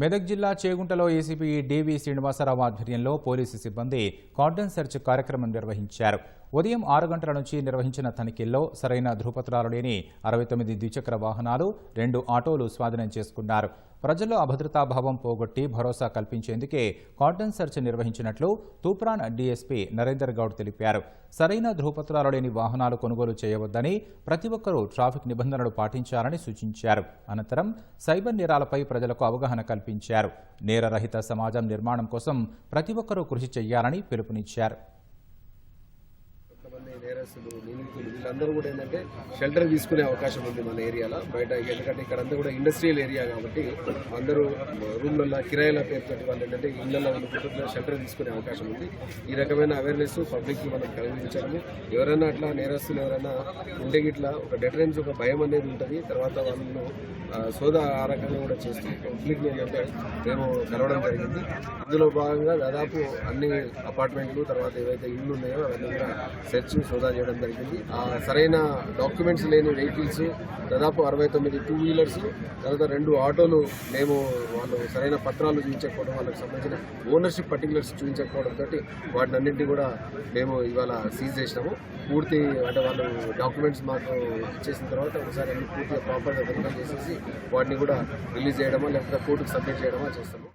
మెదక్ జిల్లా చేగుంటలో ఏసీపీ డివి శ్రీనివాసరావు ఆధ్వర్యంలో పోలీసు సిబ్బంది కార్డన్ సెర్చ్ కార్యక్రమం నిర్వహించారు. ఉదయం ఆరు గంటల నుంచి నిర్వహించిన తనిఖీల్లో సరైన ధృవపత్రాలు లేని అరవై తొమ్మిది ద్విచక్ర వాహనాలు రెండు ఆటోలు స్వాధీనం చేసుకున్నారు. ప్రజల్లో అభద్రతాభావం పోగొట్టి భరోసా కల్పించేందుకే కాటన్ సెర్చ్ నిర్వహించినట్లు తూప్రాన్ డీఎస్పీ నరేందర్ గౌడ్ తెలిపారు. సరైన ధృవపత్రాలు లేని వాహనాలు కొనుగోలు చేయవద్దని ప్రతి ఒక్కరూ ట్రాఫిక్ నిబంధనలు పాటించాలని సూచించారు. అనంతరం సైబర్ నేరాలపై ప్రజలకు అవగాహన కల్పించారు. నేరరహిత సమాజం నిర్మాణం కోసం ప్రతి ఒక్కరూ కృషి చేయాలని పిలుపునిచ్చారు. నేరస్తులు నిందితులు వీళ్ళందరూ కూడా ఏంటంటే షెల్టర్ తీసుకునే అవకాశం ఉంది మన ఏరియాలో. బయట ఎందుకంటే ఇక్కడ అంతా కూడా ఇండస్ట్రియల్ ఏరియా కాబట్టి అందరూ రూమ్లలో కిరాయిల పేరుతో వాళ్ళు ఏంటంటే ఇళ్ళలో ఉండుకుంటూ షెల్టర్ తీసుకునే అవకాశం ఉంది. ఈ రకమైన అవేర్నెస్ పబ్లిక్కి మనం కలిగించడము ఎవరైనా అట్లా నేరస్తులు ఎవరైనా ఉంటే గిట్లా ఒక డెటరెన్స్ ఒక భయం అనేది ఉంటుంది. తర్వాత వాళ్ళను ఆ, సోదా ఆ రకంగా కూడా చేస్తూ పబ్లిక్ ఏంటంటే మేము కలవడం జరిగింది. ఇందులో భాగంగా దాదాపు అన్ని అపార్ట్మెంట్లు తర్వాత ఏవైతే ఇళ్ళు ఉన్నాయో అవన్నీ కూడా సెర్చ్ సోదా చేయడం జరిగింది. ఆ సరైన డాక్యుమెంట్స్ లేని వెహికల్స్ దాదాపు అరవై తొమ్మిది టూ వీలర్స్ తర్వాత రెండు ఆటోలు మేము వాళ్ళు సరైన పత్రాలు చూపించకపోవడం వాళ్ళకి సంబంధించిన ఓనర్షిప్ పర్టికులర్స్ చూపించకపోవడం తోటి వాటిని అన్నింటినీ కూడా మేము ఇవాళ సీజ్ చేసినాము. పూర్తి అంటే వాళ్ళు డాక్యుమెంట్స్ మాకు ఇచ్చేసిన తర్వాత ఒకసారి అన్ని పూర్తిగా ప్రాపర్గా వెరిఫై చేసేసి వాటిని కూడా రిలీజ్ చేయడమా లేకపోతే కోర్టుకు సబ్మిట్ చేయడమా చేస్తాము.